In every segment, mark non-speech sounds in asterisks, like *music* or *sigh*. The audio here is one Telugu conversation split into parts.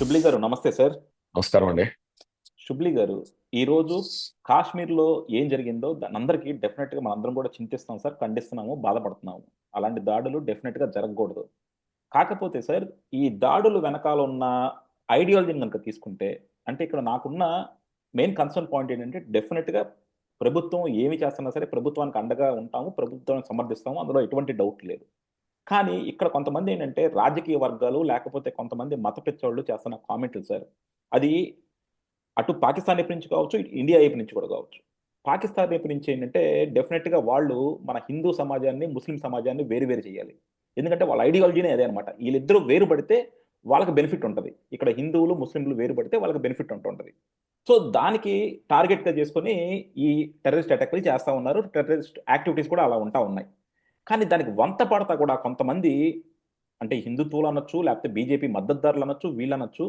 షుబ్లీ గారు నమస్తే సార్. నమస్కారం అండి. షుబ్లీ గారు ఈ రోజు కాశ్మీర్లో ఏం జరిగిందో దాని అందరికీ డెఫినెట్గా మనందరం కూడా చింతిస్తాం సార్ ఖండిస్తున్నాము బాధపడుతున్నాము. అలాంటి దాడులు డెఫినెట్గా జరగకూడదు. కాకపోతే సార్ ఈ దాడులు వెనకాల ఉన్న ఐడియాలజీని కనుక తీసుకుంటే అంటే ఇక్కడ నాకున్న మెయిన్ కన్సర్న్ పాయింట్ ఏంటంటే డెఫినెట్గా ప్రభుత్వం ఏమి చేస్తున్నా సరే ప్రభుత్వానికి అండగా ఉంటాము ప్రభుత్వాన్ని సమర్థిస్తాము అందులో ఎటువంటి డౌట్ లేదు. కానీ ఇక్కడ కొంతమంది ఏంటంటే రాజకీయ వర్గాలు లేకపోతే కొంతమంది మత పిచ్చోళ్ళు చేస్తున్న కామెంట్లు సార్. అది అటు పాకిస్తాన్ వైపు నుంచి కావచ్చు ఇండియా వైపు నుంచి కూడా కావచ్చు. పాకిస్తాన్ వైపు నుంచి ఏంటంటే డెఫినెట్గా వాళ్ళు మన హిందూ సమాజాన్ని ముస్లిం సమాజాన్ని వేరు వేరు చేయాలి. ఎందుకంటే వాళ్ళ ఐడియాలజీనే అదే అనమాట వీళ్ళిద్దరూ వేరుపడితే వాళ్ళకి బెనిఫిట్ ఉంటుంది. ఇక్కడ హిందువులు ముస్లింలు వేరుపడితే వాళ్ళకి బెనిఫిట్ ఉంటుంటుంది. సో దానికి టార్గెట్గా చేసుకొని ఈ టెర్రరిస్ట్ అటాక్లు చేస్తూ ఉన్నారు. టెర్రరిస్ట్ యాక్టివిటీస్ కూడా అలా ఉంటా ఉన్నాయి. కానీ దానికి వంత పడతా కూడా కొంతమంది అంటే హిందుత్వులు అనొచ్చు లేకపోతే బీజేపీ మద్దతుదారులు అనొచ్చు వీళ్ళు అనొచ్చు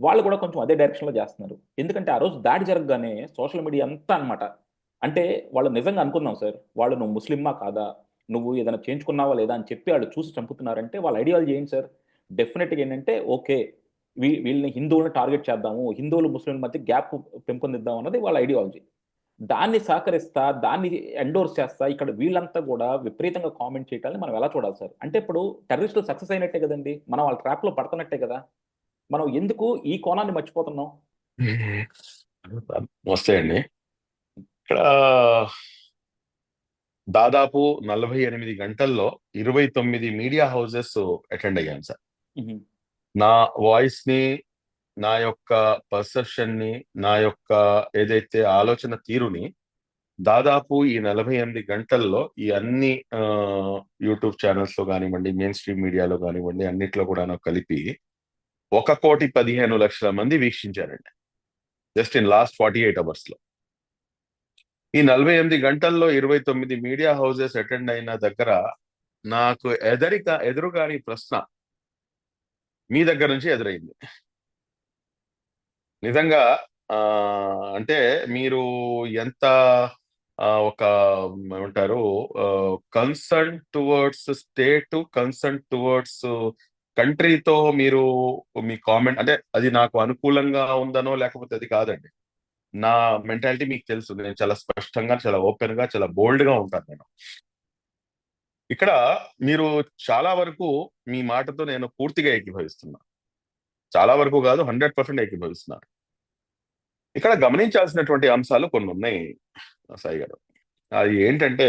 వాళ్ళు కూడా కొంచెం అదే డైరెక్షన్లో చేస్తున్నారు. ఎందుకంటే ఆ రోజు దాడి జరగగానే సోషల్ మీడియా అంతా అనమాట అంటే వాళ్ళు నిజంగా అనుకుందాం సార్ వాళ్ళు నువ్వు ముస్లిమ్మా కాదా నువ్వు ఏదైనా చేయించుకున్నావా లేదా అని చెప్పి వాళ్ళు చూసి చంపుతున్నారంటే వాళ్ళ ఐడియాలజీ ఏంటి సార్? డెఫినెట్గా ఏంటంటే ఓకే వీ వీళ్ళని హిందువులను టార్గెట్ చేద్దాము హిందువులు ముస్లింల మధ్య గ్యాప్ పెంపొందిద్దాం అన్నది వాళ్ళ ఐడియాలజీ దాన్ని సహకరిస్తా దాన్ని ఎండోర్స్ చేస్తా ఇక్కడ వీళ్ళంతా కూడా విపరీతంగా కామెంట్ చేయటాన్ని మనం ఎలా చూడాలి సార్? అంటే ఇప్పుడు టెర్రరిస్టులు సక్సెస్ అయినట్టే కదండి. మనం వాళ్ళ ట్రాప్లో పడుతున్నట్టే కదా. మనం ఎందుకు ఈ కోణాన్ని మర్చిపోతున్నాం? *laughs* నమస్తే అండి. ఇక్కడ దాదాపు నలభై ఎనిమిది గంటల్లో ఇరవై తొమ్మిది మీడియా హౌసెస్ అటెండ్ అయ్యాను సార్. నా వాయిస్ని నా యొక్క పర్సెప్షన్ని నా యొక్క ఏదైతే ఆలోచన తీరుని దాదాపు ఈ నలభై ఎనిమిది గంటల్లో ఈ అన్ని ఆ, యూట్యూబ్ ఛానల్స్లో కానివ్వండి మెయిన్ స్ట్రీమ్ మీడియాలో కానివ్వండి అన్నిట్లో కూడా కలిపి ఒక కోటి పదిహేను లక్షల మంది వీక్షించారండి. Just in last forty eight అవర్స్లో ఈ నలభై ఎనిమిది గంటల్లో ఇరవై తొమ్మిది మీడియా హౌసెస్ అటెండ్ అయిన దగ్గర నాకు ఎదరిక ఎదురుగాని ప్రశ్న మీ దగ్గర నుంచి ఎదురైంది. నిజంగా ఆ అంటే మీరు ఎంత ఒక ఏమంటారు concern towards state concern towards కంట్రీతో మీరు మీ కామెంట్ అంటే అది నాకు అనుకూలంగా ఉందనో లేకపోతే అది కాదండి. నా మెంటాలిటీ మీకు తెలుసు నేను చాలా స్పష్టంగా చాలా ఓపెన్గా చాలా బోల్డ్గా ఉంటాను నేను. ఇక్కడ మీరు చాలా వరకు మీ మాటతో నేను పూర్తిగా ఏకీభవిస్తున్నా చాలా వరకు కాదు హండ్రెడ్ పర్సెంట్ ఏకీభవిస్తున్నారు ఇక్కడ గమనించాల్సినటువంటి అంశాలు కొన్ని ఉన్నాయి సాయి గారు. అది ఏంటంటే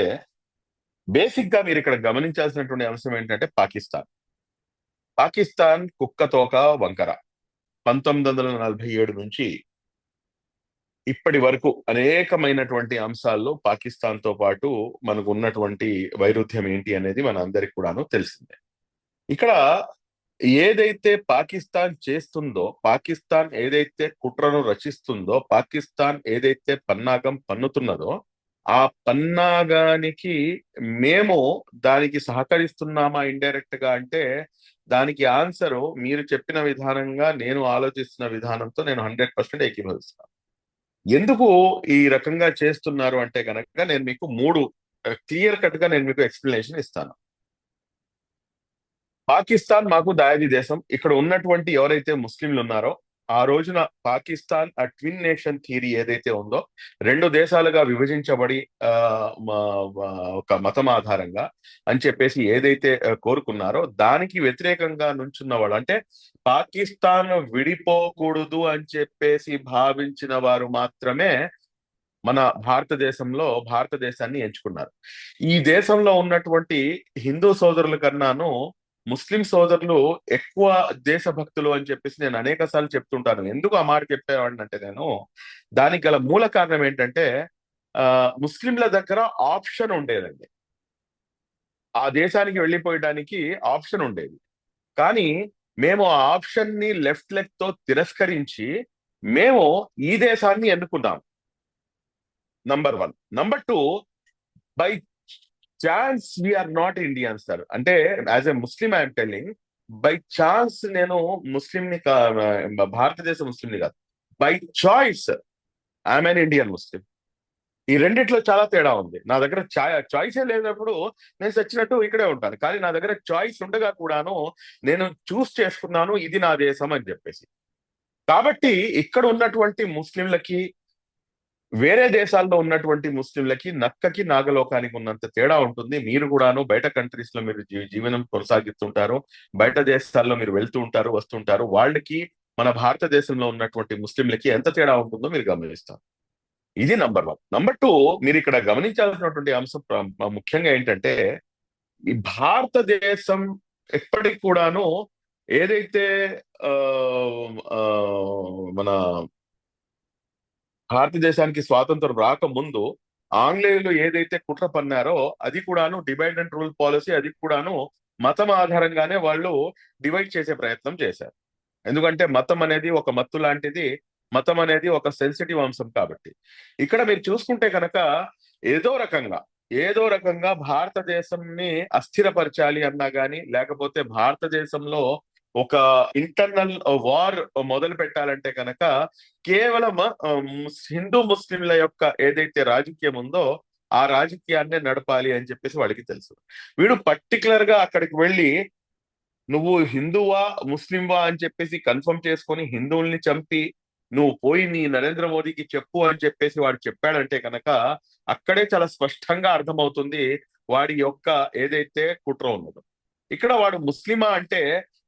బేసిక్గా మీరు ఇక్కడ గమనించాల్సినటువంటి అంశం ఏంటంటే పాకిస్తాన్. పాకిస్తాన్ కుక్క తోక వంకర. పంతొమ్మిది వందల నలభై ఏడు నుంచి ఇప్పటి వరకు అనేకమైనటువంటి అంశాల్లో పాకిస్తాన్తో పాటు మనకు ఉన్నటువంటి వైరుధ్యం ఏంటి అనేది మన అందరికి కూడాను తెలిసిందే. ఇక్కడ ఏదైతే పాకిస్తాన్ చేస్తుందో పాకిస్తాన్ ఏదైతే కుట్రను రచిస్తుందో పాకిస్తాన్ ఏదైతే పన్నాగం పన్నుతున్నదో ఆ పన్నాగానికి మేము దానికి సహకరిస్తున్నామా ఇండైరెక్ట్గా అంటే దానికి ఆన్సర్ మీరు చెప్పిన విధానంగా నేను ఆలోచిస్తున్న విధానంతో నేను హండ్రెడ్ పర్సెంట్ ఏకీభవిస్తాను. ఎందుకు ఈ రకంగా చేస్తున్నారు అంటే కనుక నేను మీకు మూడు క్లియర్ కట్గా నేను మీకు ఎక్స్ప్లెనేషన్ ఇస్తాను. పాకిస్తాన్ మాకు దాయాది దేశం ఇక్కడ ఉన్నటువంటి ఎవరైతే ముస్లింలు ఉన్నారో ఆ రోజున పాకిస్తాన్ ఆ ట్విన్ నేషన్ థియరీ ఏదైతే ఉందో రెండు దేశాలుగా విభజించబడి ఆ ఒక మతం ఆధారంగా అని చెప్పేసి ఏదైతే కోరుకున్నారో దానికి వ్యతిరేకంగా నుంచున్నవాడు అంటే పాకిస్తాన్ విడిపోకూడదు అని చెప్పేసి భావించిన వారు మాత్రమే మన భారతదేశంలో భారతదేశాన్ని ఎంచుకున్నారు. ఈ దేశంలో ఉన్నటువంటి హిందూ సోదరుల కన్నాను ముస్లిం సోదరులు ఎక్కువ దేశభక్తులు అని చెప్పేసి నేను అనేక సార్లు చెప్తుంటాను. ఎందుకు ఆ మాట చెప్పేవాడిని అంటే నేను దానికి గల మూల కారణం ఏంటంటే ఆ ముస్లింల దగ్గర ఆప్షన్ ఉండేదండి. ఆ దేశానికి వెళ్ళిపోయడానికి ఆప్షన్ ఉండేది. కానీ మేము ఆ ఆప్షన్ని లెఫ్ట్ లెగ్తో తిరస్కరించి మేము ఈ దేశాన్ని ఎన్నుకున్నాం. Number one. Number two by chance we are not Indians sir అంటే as a Muslim I'm telling by chance నేను ముస్లింని కా- భారతదేశ ముస్లింని కాదు. By choice I'm an Indian Muslim ఈ రెండిట్లో చాలా తేడా ఉంది. నా దగ్గర చాయిసే లేనప్పుడు నేను చచ్చినట్టు ఇక్కడే ఉంటాను. కానీ నా దగ్గర చాయిస్ ఉండగా కూడాను నేను చూస్ చేసుకున్నాను ఇది నా దేశం అని చెప్పేసి. కాబట్టి ఇక్కడ ఉన్నటువంటి ముస్లింలకి వేరే దేశాల్లో ఉన్నటువంటి ముస్లింలకి నక్కకి నాగలోకానికి ఉన్నంత తేడా ఉంటుంది. మీరు కూడాను బయట కంట్రీస్లో మీరు జీ- జీవనం కొనసాగిస్తుంటారు. బయట దేశాల్లో మీరు వెళ్తూ ఉంటారు వస్తుంటారు వాళ్ళకి మన భారతదేశంలో ఉన్నటువంటి ముస్లింలకి ఎంత తేడా ఉంటుందో మీరు గమనిస్తారు. ఇది నంబర్ వన్ నంబర్ టూ మీరు ఇక్కడ గమనించాల్సినటువంటి అంశం ముఖ్యంగా ఏంటంటే ఈ భారతదేశం ఎప్పటికి కూడాను ఏదైతే ఆ, మన భారతదేశానికి స్వాతంత్రం రాకముందు ఆంగ్లేయులు ఏదైతే కుట్ర పన్నారో అది కూడాను డివైడ్ అండ్ రూల్ పాలసీ అది కూడాను మతం ఆధారంగానే వాళ్ళు డివైడ్ చేసే ప్రయత్నం చేశారు. ఎందుకంటే మతం అనేది ఒక మత్తు లాంటిది మతం అనేది ఒక సెన్సిటివ్ అంశం కాబట్టి. ఇక్కడ మీరు చూసుకుంటే కనుక ఏదో రకంగా ఏదో రకంగా భారతదేశంని అస్థిరపరచాలి అన్నా కానీ లేకపోతే భారతదేశంలో ఒక ఇంటర్నల్ వార్ మొదలు పెట్టాలంటే కనుక కేవలం హిందూ ముస్లింల యొక్క ఏదైతే రాజకీయం ఉందో ఆ రాజకీయాన్నే నడపాలి అని చెప్పేసి వాడికి తెలుసు. వీడు పర్టికులర్గా అక్కడికి వెళ్ళి నువ్వు హిందువా ముస్లింవా అని చెప్పేసి కన్ఫర్మ్ చేసుకొని హిందువుల్ని చంపి నువ్వు పోయి నీ నరేంద్ర మోదీకి చెప్పు అని చెప్పేసి వాడు చెప్పాడంటే కనుక అక్కడే చాలా స్పష్టంగా అర్థమవుతుంది వాడి యొక్క ఏదైతే కుట్ర ఉన్నదో. ఇక్కడ వాడు ముస్లిమా అంటే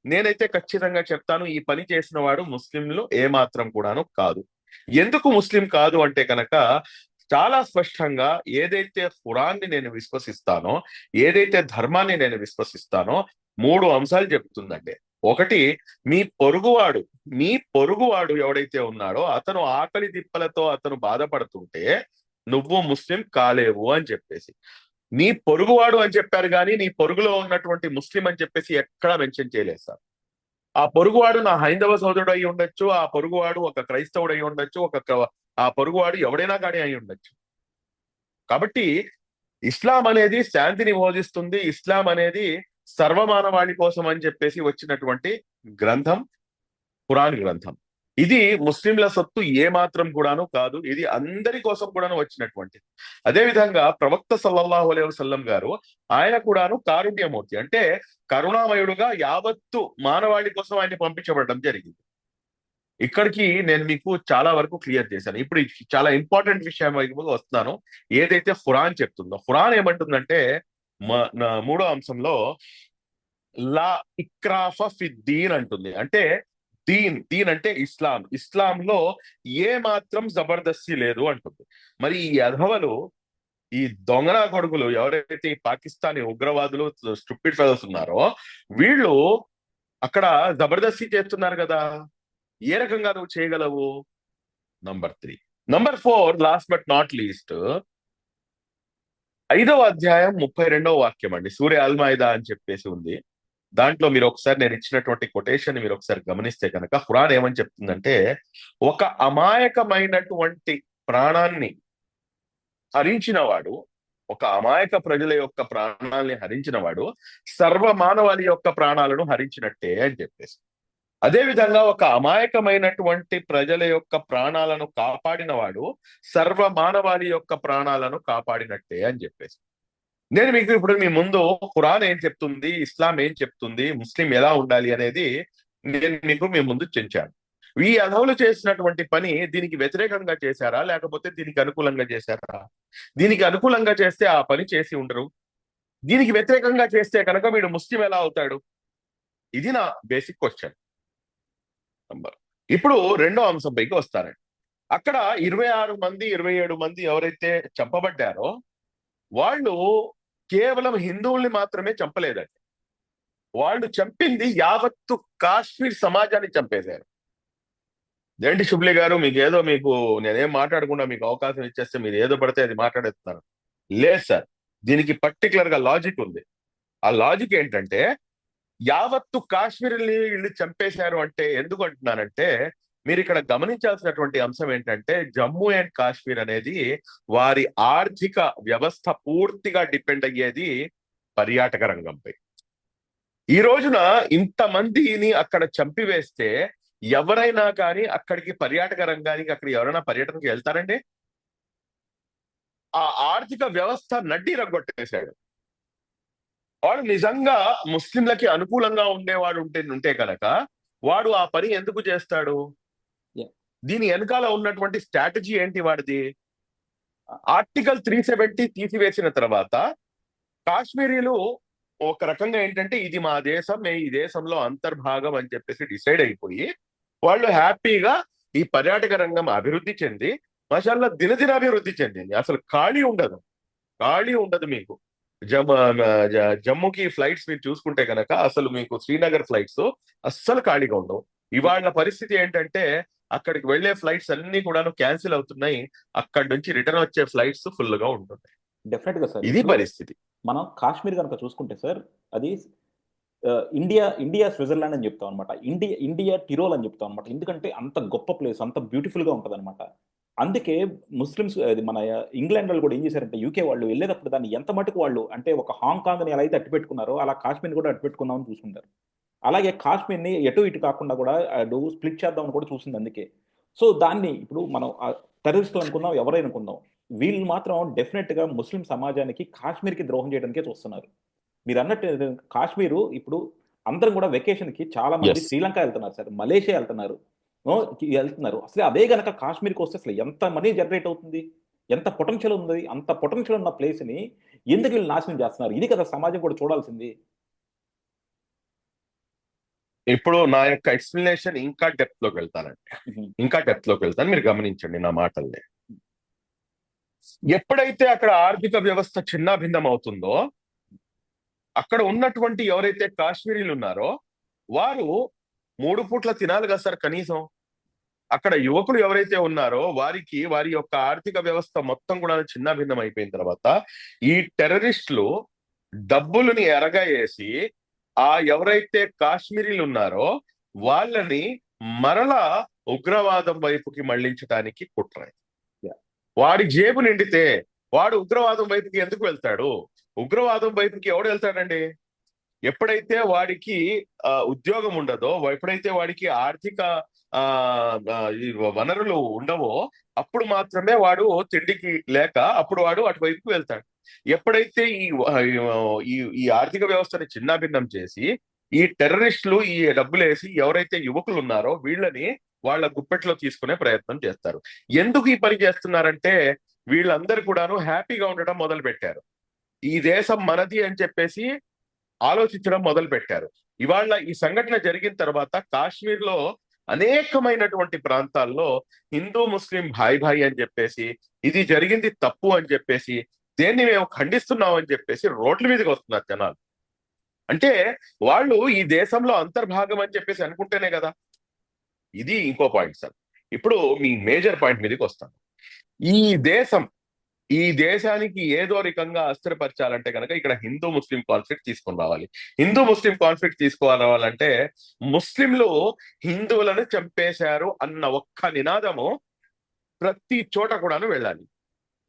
నేనైతే ఖచ్చితంగా చెప్తాను ఈ పని చేసిన వాడు ముస్లింలు ఏ మాత్రం కూడాను కాదు. ఎందుకు ముస్లిం కాదు అంటే కనుక చాలా స్పష్టంగా ఏదైతే ఖురాన్ని నేను విశ్వసిస్తానో ఏదైతే ధర్మాన్ని నేను విశ్వసిస్తానో మూడు అంశాలు చెప్తుందండి ఒకటి మీ పొరుగువాడు మీ పొరుగువాడు ఎవడైతే ఉన్నాడో అతను ఆకలి దిప్పలతో అతను బాధపడుతుంటే నువ్వు ముస్లిం కాలేవు అని చెప్పేసి. నీ పొరుగువాడు అని చెప్పారు కానీ నీ పొరుగులో ఉన్నటువంటి ముస్లిం అని చెప్పేసి ఎక్కడా మెన్షన్ చేయలేదు సార్. ఆ పొరుగువాడు నా హైందవ సోదరుడు అయి ఉండొచ్చు ఆ పొరుగువాడు ఒక క్రైస్తవుడు అయి ఉండొచ్చు ఒక ఆ పొరుగువాడు ఎవడైనా కానీ అయి ఉండొచ్చు. కాబట్టి ఇస్లాం అనేది శాంతిని బోధిస్తుంది ఇస్లాం అనేది సర్వమానవాళి కోసం అని చెప్పేసి వచ్చినటువంటి గ్రంథం పురాణ గ్రంథం. ఇది ముస్లింల సత్తు ఏ మాత్రం కూడాను కాదు ఇది అందరి కోసం కూడాను వచ్చినటువంటిది. అదే విధంగా ప్రవక్త సల్లల్లాహు అలై వసల్లం గారు ఆయన కూడాను కారుణ్యమూర్తి. అంటే కరుణామయుడుగా యావత్తు మానవాళి కోసం ఆయన పంపించబడడం జరిగింది. ఇక్కడికి నేను మీకు చాలా వరకు క్లియర్ చేశాను. ఇప్పుడు చాలా ఇంపార్టెంట్ విషయం వైపు వస్తున్నాను. ఏదైతే ఖురాన్ చెప్తుందో ఖురాన్ ఏమంటుందంటే మ- మూడో అంశంలో లా ఇక్రాఫ ఫిద్దీన్ అంటుంది. అంటే దీన్ దీన్ అంటే ఇస్లాం. ఇస్లాంలో ఏ మాత్రం జబర్దస్తి లేదు అంటుంది. మరి ఈ అధవలు ఈ దొంగన కొడుకులు ఎవరైతే ఈ పాకిస్తానీ ఉగ్రవాదులు స్టూపిడ్ ఫెలోస్ ఉన్నారో వీళ్ళు అక్కడ జబర్దస్తి చేస్తున్నారు కదా. ఏ రకంగా నువ్వు చేయగలవు? Number three number four last but not least ఐదవ అధ్యాయం ముప్పై రెండవ వాక్యం అండి. సూర్య అల్మాయిదా అని చెప్పేసి ఉంది. దాంట్లో మీరు ఒకసారి నేను ఇచ్చినటువంటి కొటేషన్ మీరు ఒకసారి గమనిస్తే కనుక ఖురాన్ ఏమని చెప్తుందంటే ఒక అమాయకమైనటువంటి ప్రాణాన్ని హరించినవాడు ఒక అమాయక ప్రజల యొక్క ప్రాణాలని హరించినవాడు సర్వ మానవాళి యొక్క ప్రాణాలను హరించినట్టే అని చెప్పేసి. అదే విధంగా ఒక అమాయకమైనటువంటి ప్రజల యొక్క ప్రాణాలను కాపాడినవాడు సర్వ మానవాళి యొక్క ప్రాణాలను కాపాడినట్టే అని చెప్పేసి. నేను మీకు ఇప్పుడు మీ ముందు ఖురాన్ ఏం చెప్తుంది ఇస్లాం ఏం చెప్తుంది ముస్లిం ఎలా ఉండాలి అనేది నేను మీకు మీ ముందు చెంచాను. ఈ అధవులు చేసినటువంటి పని దీనికి వ్యతిరేకంగా చేశారా? లేకపోతే దీనికి అనుకూలంగా చేశారా? దీనికి అనుకూలంగా చేస్తే ఆ పని చేసి ఉండరు. దీనికి వ్యతిరేకంగా చేస్తే కనుక వీడు ముస్లిం ఎలా అవుతాడు? ఇది నా బేసిక్ క్వశ్చన్ నంబర్ ఇప్పుడు రెండో అంశం పైకి వస్తారండి అక్కడ ఇరవై ఆరు మంది ఇరవై ఏడు మంది ఎవరైతే చంపబడ్డారో వాళ్ళు కేవలం హిందువుల్ని మాత్రమే చంపలేదండి. వాళ్ళు చంపింది యావత్తు కాశ్మీర్ సమాజాన్ని చంపేశారు. ఏంటి శుభ్లి గారు మీకు ఏదో మీకు నేనేం మాట్లాడకుండా మీకు అవకాశం ఇచ్చేస్తే మీరు ఏదో పడితే అది మాట్లాడేస్తున్నారు. లేదు సార్ దీనికి పర్టికులర్గా లాజిక్ ఉంది. ఆ లాజిక్ ఏంటంటే యావత్తు కాశ్మీర్ని వీళ్ళు చంపేశారు అంటే ఎందుకు అంటున్నానంటే మీరు ఇక్కడ గమనించాల్సినటువంటి అంశం ఏంటంటే జమ్మూ అండ్ కాశ్మీర్ అనేది వారి ఆర్థిక వ్యవస్థ పూర్తిగా డిపెండ్ అయ్యేది పర్యాటక రంగంపై. ఈ రోజున ఇంతమందిని అక్కడ చంపివేస్తే ఎవరైనా కానీ అక్కడికి పర్యాటక రంగానికి అక్కడ ఎవరైనా పర్యటనకి వెళ్తారండి? ఆ ఆర్థిక వ్యవస్థ నడ్డి రగ్గొట్టేశాడు. వాడు నిజంగా ముస్లింలకి అనుకూలంగా ఉండేవాడు ఉంటే ఉంటే కనుక వాడు ఆ పని ఎందుకు చేస్తాడు? దీని వెనకాల ఉన్నటువంటి స్ట్రాటజీ ఏంటి వాడిది? ఆర్టికల్ త్రీ సెవెంటీ తీసివేసిన తర్వాత కాశ్మీరీలు ఒక రకంగా ఏంటంటే ఇది మా దేశం మేము ఈ దేశంలో అంతర్భాగం అని చెప్పేసి డిసైడ్ అయిపోయి వాళ్ళు హ్యాపీగా ఈ పర్యాటక రంగం అభివృద్ధి చెంది మసాలా దినదిన అభివృద్ధి చెందింది. అసలు ఖాళీ ఉండదు. ఖాళీ ఉండదు మీకు. జమ్ జమ్మూకి ఫ్లైట్స్ మీరు చూసుకుంటే కనుక అసలు మీకు శ్రీనగర్ ఫ్లైట్స్ అస్సలు ఖాళీగా ఉండవు. ఇవాళ పరిస్థితి ఏంటంటే అక్కడికి వెళ్ళే ఫ్లైట్స్ అన్ని కూడాను క్యాన్సిల్ అవుతున్నాయి. అక్కడి నుంచి రిటర్న్ వచ్చే ఫ్లైట్స్ ఫుల్గా ఉంటున్నాయి. డెఫినెట్గా సార్. ఇది పరిస్థితి. మనం కాశ్మీర్ కనుక చూసుకుంటే సార్ అది ఇండియా ఇండియా స్విట్జర్లాండ్ అని చెప్తాం అనమాట ఇండియా ఇండియా టిరోల్ అని చెప్తాం అనమాట ఎందుకంటే అంత గొప్ప ప్లేస్ అంత బ్యూటిఫుల్గా ఉంటది అనమాట అందుకే ముస్లిమ్స్ అది మన ఇంగ్లాండ్ వాళ్ళు కూడా ఏం చేశారంటే యూకే వాళ్ళు వెళ్ళేటప్పుడు దాన్ని ఎంత మటుకు వాళ్ళు అంటే ఒక హాంకాంగ్ అని ఎలా అయితే అట్టు పెట్టుకున్నారో అలా కాశ్మీర్ కూడా అట్టు పెట్టుకుందామని చూసుకుంటారు. అలాగే కాశ్మీర్ని ఎటు ఇటు కాకుండా కూడా అటు స్ప్లిట్ చేద్దామని కూడా చూసింది అందుకే. సో దాన్ని ఇప్పుడు మనం టెర్రరిస్టులు అనుకుందాం ఎవరైనా అనుకుందాం. వీళ్ళు మాత్రం డెఫినెట్గా ముస్లిం సమాజానికి కాశ్మీర్కి ద్రోహం చేయడానికే చూస్తున్నారు. మీరు అన్నట్టు కాశ్మీరు ఇప్పుడు అందరం కూడా వెకేషన్కి చాలా మంది. శ్రీలంక వెళ్తున్నారు సార్ మలేషియా వెళ్తున్నారు. వెళ్తున్నారు. అసలు అదే గనక కాశ్మీర్కి వస్తే అసలు ఎంత మనీ జనరేట్ అవుతుంది? ఎంత పొటెన్షియల్ ఉంది? అంత పొటెన్షియల్ ఉన్న ప్లేస్ని ఎందుకు వీళ్ళు నాశనం చేస్తున్నారు? ఇది కదా సమాజం కూడా చూడాల్సింది. ఇప్పుడు నా యొక్క ఎక్స్ప్లెనేషన్ ఇంకా డెప్త్లోకి వెళ్తానండి. ఇంకా డెప్త్లోకి వెళ్తాను. మీరు గమనించండి నా మాటల్ని. ఎప్పుడైతే అక్కడ ఆర్థిక వ్యవస్థ చిన్నాభిన్నం అవుతుందో అక్కడ ఉన్నటువంటి ఎవరైతే కాశ్మీరీలు ఉన్నారో వారు మూడు పూట్ల తినాలి కదా సార్ కనీసం. అక్కడ యువకులు ఎవరైతే ఉన్నారో వారికి వారి యొక్క ఆర్థిక వ్యవస్థ మొత్తం కూడా చిన్నాభిన్నం అయిపోయిన తర్వాత ఈ టెర్రరిస్టులు డబ్బులని ఎరగా వేసి ఆ ఎవరైతే కాశ్మీరీలు ఉన్నారో వాళ్ళని మరలా ఉగ్రవాదం వైపుకి మళ్ళించడానికి కుట్ర. వాడి జేబు నిండితే వాడు ఉగ్రవాదం వైపుకి ఎందుకు వెళ్తాడు? ఉగ్రవాదం వైపుకి ఎవడు వెళ్తాడండి? ఎప్పుడైతే వాడికి ఆ, ఉద్యోగం ఉండదో ఎప్పుడైతే వాడికి ఆర్థిక ఆ వనరులు ఉండవో అప్పుడు మాత్రమే వాడు తిండికి లేక అప్పుడు వాడు అటువైపుకి వెళ్తాడు. ఎప్పుడైతే ఈ ఈ ఆర్థిక వ్యవస్థని చిన్నాభిన్నం చేసి ఈ టెర్రరిస్టులు ఈ డబ్బులు వేసి ఎవరైతే యువకులు ఉన్నారో వీళ్ళని వాళ్ళ గుప్పెట్లో తీసుకునే ప్రయత్నం చేస్తారు. ఎందుకు ఈ పని చేస్తున్నారంటే వీళ్ళందరూ కూడాను హ్యాపీగా ఉండడం మొదలు పెట్టారు ఈ దేశం మనది అని చెప్పేసి ఆలోచించడం మొదలు పెట్టారు ఇవాళ ఈ సంఘటన జరిగిన తర్వాత కాశ్మీర్లో అనేకమైనటువంటి ప్రాంతాల్లో హిందూ ముస్లిం భాయ్ భాయ్ అని చెప్పేసి ఇది జరిగింది తప్పు అని చెప్పేసి దేన్ని మేము ఖండిస్తున్నాం అని చెప్పేసి రోడ్ల మీదకి వస్తున్నారు జనాలు. అంటే వాళ్ళు ఈ దేశంలో అంతర్భాగం అని చెప్పేసి అనుకుంటేనే కదా. ఇది ఇంకో పాయింట్ సార్. ఇప్పుడు మీ మేజర్ పాయింట్ మీదకి వస్తాను. ఈ దేశం ఈ దేశానికి ఏదో రకంగా అస్థిరపరచాలంటే కనుక ఇక్కడ హిందూ ముస్లిం కాన్ఫ్లిక్ట్ తీసుకొని రావాలి. హిందూ ముస్లిం కాన్ఫ్లిక్ట్ తీసుకొని రావాలంటే ముస్లింలు హిందువులను చంపేశారు అన్న ఒక్క నినాదము ప్రతి చోట కూడాను వెళ్ళాలి.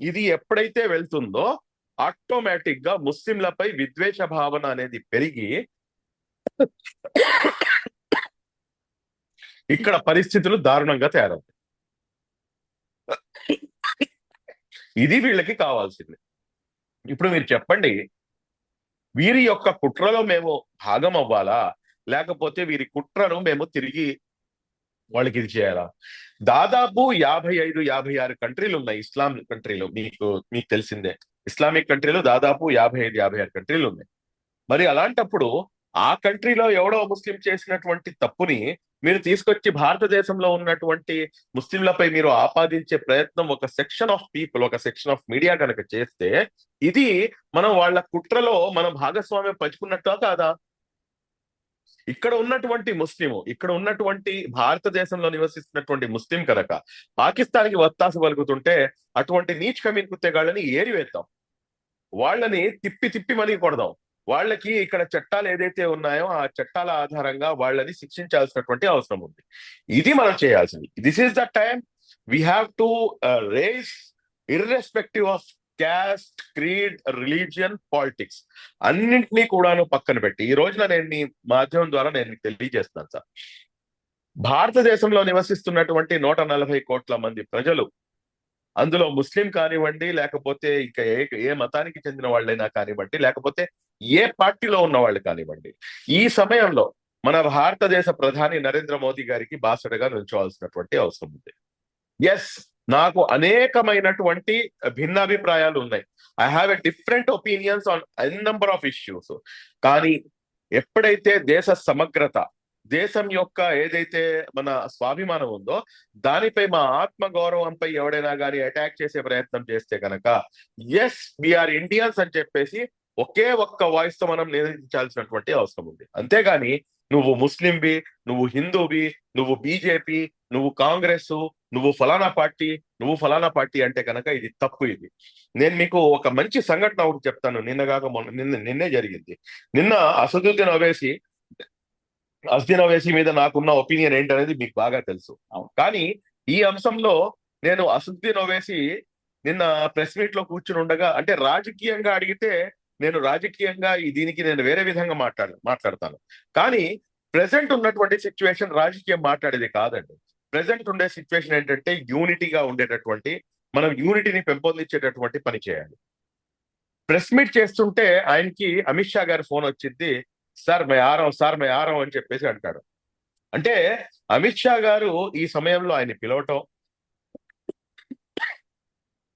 ఇది ఎప్పుడైతే వెళ్తుందో ఆటోమేటిక్గా ముస్లింలపై విద్వేష భావన అనేది పెరిగి ఇక్కడ పరిస్థితులు దారుణంగా తయారవుతాయి. ఇది వీళ్ళకి కావాల్సింది. ఇప్పుడు మీరు చెప్పండి వీరి యొక్క కుట్రలో మేము భాగం అవ్వాలా? లేకపోతే వీరి కుట్రను మేము తిరిగి వాళ్ళకి ఇది చేయాలా? దాదాపు యాభై ఐదు యాభై ఆరు కంట్రీలు ఉన్నాయి. ఇస్లాం కంట్రీలు మీకు మీకు తెలిసిందే. ఇస్లామిక్ కంట్రీలో దాదాపు యాభై ఐదు యాభై ఆరు కంట్రీలు ఉన్నాయి. మరి అలాంటప్పుడు ఆ కంట్రీలో ఎవడో ముస్లిం చేసినటువంటి తప్పుని మీరు తీసుకొచ్చి భారతదేశంలో ఉన్నటువంటి ముస్లింలపై మీరు ఆపాదించే ప్రయత్నం ఒక సెక్షన్ ఆఫ్ పీపుల్ ఒక సెక్షన్ ఆఫ్ మీడియా కనుక చేస్తే ఇది మనం వాళ్ళ కుట్రలో మనం భాగస్వామ్యం పంచుకున్నట్టు కాదా? ఇక్కడ ఉన్నటువంటి ముస్లిము ఇక్కడ ఉన్నటువంటి భారతదేశంలో నివసిస్తున్నటువంటి ముస్లిం కనుక పాకిస్తాన్కి వత్తాసు పలుకుతుంటే అటువంటి నీచ్ కమీన్ కుత్తేగాళ్ళని ఏరివేద్దాం. వాళ్ళని తిప్పి తిప్పి మరీ కొడదాం. వాళ్ళకి ఇక్కడ చట్టాలు ఏదైతే ఉన్నాయో ఆ చట్టాల ఆధారంగా వాళ్ళని శిక్షించాల్సినటువంటి అవసరం ఉంది. ఇది మనం చేయాల్సింది. This is the time we have to rise irrespective of caste creed religion politics అన్నింటినీ కూడాను పక్కన పెట్టి ఈ రోజున నేను మీ మాధ్యమం ద్వారా నేను మీకు తెలియజేస్తున్నాను సార్. భారతదేశంలో నివసిస్తున్నటువంటి నూట నలభై కోట్ల మంది ప్రజలు అందులో ముస్లిం కానివ్వండి లేకపోతే ఇంకా ఏ ఏ మతానికి చెందిన వాళ్ళైనా కానివ్వండి లేకపోతే ఏ పార్టీలో ఉన్న వాళ్ళు కానివ్వండి ఈ సమయంలో మన భారతదేశ ప్రధాని నరేంద్ర మోదీ గారికి బాసటగా నిల్చోవాల్సినటువంటి అవసరం ఉంది. ఎస్ నాకు అనేకమైనటువంటి భిన్నాభిప్రాయాలు ఉన్నాయి. I have a different opinions on an number of issues కానీ ఎప్పుడైతే దేశ సమగ్రత దేశం యొక్క ఏదైతే మన స్వాభిమానం ఉందో దానిపై మా ఆత్మ గౌరవంపై ఎవడైనా కానీ అటాక్ చేసే ప్రయత్నం చేస్తే కనుక ఎస్ వీఆర్ ఇండియన్స్ అని చెప్పేసి ఒకే ఒక్క వాయిస్తో మనం నిర్ణయించాల్సినటువంటి అవసరం ఉంది. అంతేగాని నువ్వు ముస్లింవి నువ్వు హిందూవి నువ్వు బీజేపీ నువ్వు కాంగ్రెస్ నువ్వు ఫలానా పార్టీ నువ్వు ఫలానా పార్టీ అంటే కనుక ఇది తప్పు ఇది. నేను మీకు ఒక మంచి సంఘటన ఒకటి చెప్తాను. నిన్నగాక మొన్న నిన్న నిన్నే జరిగింది. నిన్న అసదుద్దీన్ ఓవైసీ అస్దీన్ ఓవైసీ మీద నాకున్న ఒపీనియన్ ఏంటనేది మీకు బాగా తెలుసు. కానీ ఈ అంశంలో నేను అసదుద్దీన్ ఓవైసీ నిన్న ప్రెస్ మీట్లో కూర్చుని ఉండగా అంటే రాజకీయంగా అడిగితే నేను రాజకీయంగా దీనికి నేను వేరే విధంగా మాట్లాడ మాట్లాడతాను. కానీ ప్రెసెంట్ ఉన్నటువంటి సిచ్యువేషన్ రాజకీయం మాట్లాడేది కాదండి. ప్రెసెంట్ ఉండే సిచ్యువేషన్ ఏంటంటే యూనిటీగా ఉండేటటువంటి మనం యూనిటీని పెంపొందించేటటువంటి పని చేయాలి. ప్రెస్ మీట్ చేస్తుంటే ఆయనకి అమిత్ షా గారి ఫోన్ వచ్చింది sir my arm sir my arm అని చెప్పేసి అంటాడు. అంటే అమిత్ షా గారు ఈ సమయంలో ఆయన పిలవటం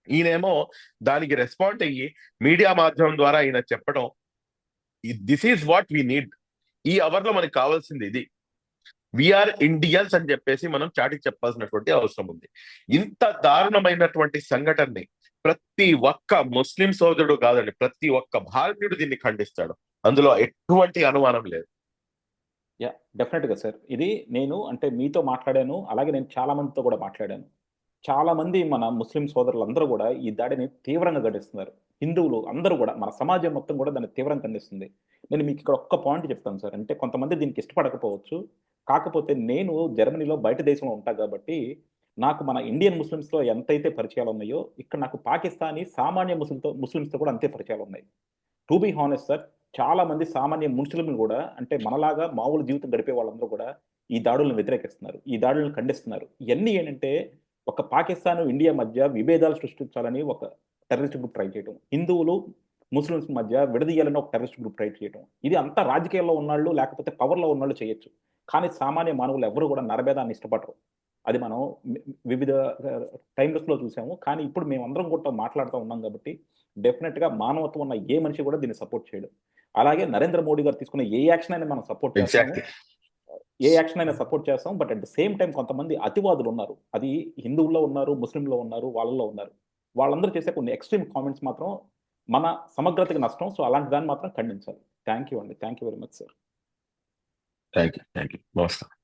ఈయనేమో దానికి రెస్పాండ్ అయ్యి మీడియా మాధ్యమం ద్వారా ఈయన చెప్పడం this is what we need ఈ అవర్లో మనకి కావాల్సింది ఇది. విఆర్ ఇండియన్స్ అని చెప్పేసి మనం చాటి చెప్పాల్సినటువంటి అవసరం ఉంది. ఇంత దారుణమైనటువంటి సంఘటనని ప్రతి ఒక్క ముస్లిం సోదరుడు కాదండి ప్రతి ఒక్క భారతీయుడు దీన్ని ఖండిస్తాడు. అందులో ఎటువంటి అనుమానం లేదు. యా డెఫినెట్గా సార్. ఇది నేను అంటే మీతో మాట్లాడాను అలాగే నేను చాలా మందితో కూడా మాట్లాడాను. చాలా మంది మన ముస్లిం సోదరులందరూ కూడా ఈ దాడిని తీవ్రంగా ఖండిస్తున్నారు. హిందువులు అందరూ కూడా మన సమాజం మొత్తం కూడా దాన్ని తీవ్రంగా ఖండిస్తుంది. నేను మీకు ఇక్కడ ఒక్క పాయింట్ చెప్తాను సార్. అంటే కొంతమంది దీనికి ఇష్టపడకపోవచ్చు. కాకపోతే నేను జర్మనీలో బయట దేశంలో ఉంటా కాబట్టి నాకు మన ఇండియన్ ముస్లిమ్స్లో ఎంతైతే పరిచయాలు ఉన్నాయో ఇక్కడ నాకు పాకిస్తానీ సామాన్య ముస్లింతో ముస్లిమ్స్తో కూడా అంతే పరిచయాలు ఉన్నాయి. టు బీ హానెస్ట్ సార్ చాలా మంది సామాన్య ముస్లింలు కూడా అంటే మనలాగా మామూలు జీవితం గడిపే వాళ్ళందరూ కూడా ఈ దాడులను వ్యతిరేకిస్తున్నారు. ఈ దాడులను ఖండిస్తున్నారు. ఇవన్నీ ఏంటంటే ఒక పాకిస్తాన్ ఇండియా మధ్య విభేదాలు సృష్టించాలని ఒక టెర్రరిస్ట్ గ్రూప్ ట్రై చేయడం హిందువులు ముస్లిమ్స్ మధ్య విడదీయాలని ఒక టెర్రరిస్ట్ గ్రూప్ ట్రై చేయడం ఇది అంతా రాజకీయాల్లో ఉన్నాళ్ళు లేకపోతే పవర్లో ఉన్నాళ్ళు చేయొచ్చు. కానీ సామాన్య మానవులు ఎవరు కూడా నరభేదాన్ని ఇష్టపడరు. అది మనం వివిధ టైమ్లెస్లో చూసాము. కానీ ఇప్పుడు మేమందరం కూడా మాట్లాడుతూ ఉన్నాం కాబట్టి డెఫినెట్గా మానవత్వం ఉన్న ఏ మనిషి కూడా దీన్ని సపోర్ట్ చేయడం. అలాగే నరేంద్ర మోడీ గారు తీసుకున్న ఏ యాక్షన్ అయినా మనం సపోర్ట్ చేస్తాము. ఏ యాక్షన్ అయినా సపోర్ట్ చేస్తాం. But at the same time కొంతమంది అతివాదులు ఉన్నారు. అది హిందువుల్లో ఉన్నారు ముస్లింలో ఉన్నారు వాళ్ళలో ఉన్నారు. వాళ్ళందరూ చేసే కొన్ని ఎక్స్ట్రీమ్ కామెంట్స్ మాత్రం మన సమగ్రతకి నష్టం. సో అలాంటి దాన్ని మాత్రం ఖండించాలి. థ్యాంక్ యూ అండి. Thank you very much sir. Thank you thank you నమస్కారం